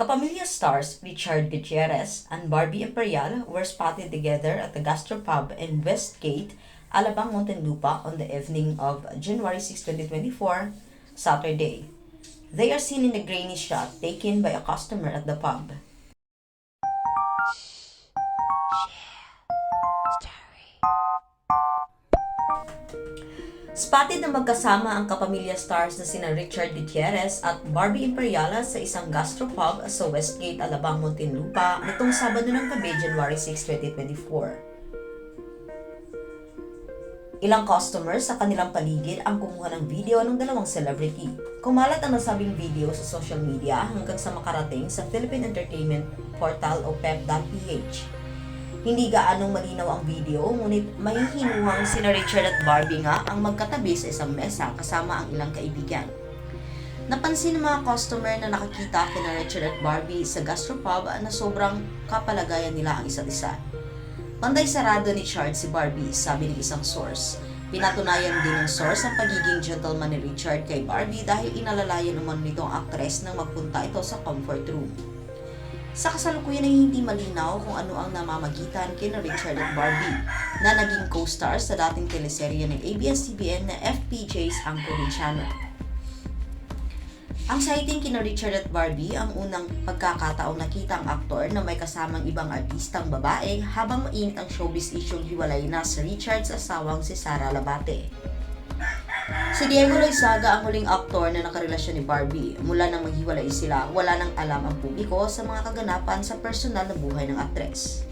Kapamilya stars Richard Gutierrez and Barbie Imperial were spotted together at the gastropub in Westgate, Alabang, Muntinlupa on the evening of January 6, 2024, Saturday. They are seen in a grainy shot taken by a customer at the pub. Spotted na magkasama ang kapamilya stars na sina Richard Gutierrez at Barbie Imperiala sa isang gastropub sa Westgate, Alabang, Muntinlupa nitong Sabado ng gabi, January 6, 2024. Ilang customers sa kanilang paligid ang kumuha ng video ng dalawang celebrity. Kumalat ang nasabing video sa social media hanggang sa makarating sa Philippine Entertainment Portal o pep.ph. Hindi gaanong malinaw ang video, ngunit may hinuhang sina Richard at Barbie nga ang magkatabi sa isang mesa kasama ang ilang kaibigan. Napansin ng mga customer na nakakita kina Richard at Barbie sa gastropub na sobrang kapalagayan nila ang isa't isa. Panday sarado ni Richard si Barbie, sabi ng isang source. Pinatunayan din ng source ang pagiging gentleman ni Richard kay Barbie dahil inalalayan naman nito ang aktres nang magpunta ito sa comfort room. Sa kasalukuyan ay hindi malinaw kung ano ang namamagitan kina Richard at Barbie na naging co-star sa dating teleserye ng ABS-CBN na FPJ's Ang Probinsyano. Ang sighting kina Richard at Barbie ang unang pagkakataong nakita ang aktor na may kasamang ibang artistang babae habang mainit ang showbiz isyong hiwalay na si Richard sa asawang si Sara Labate. Si Diego Loizaga ang huling aktor na nakarelasyon ni Barbie. Mula nang maghiwalay sila, wala nang alam ang publiko sa mga kaganapan sa personal na buhay ng aktres.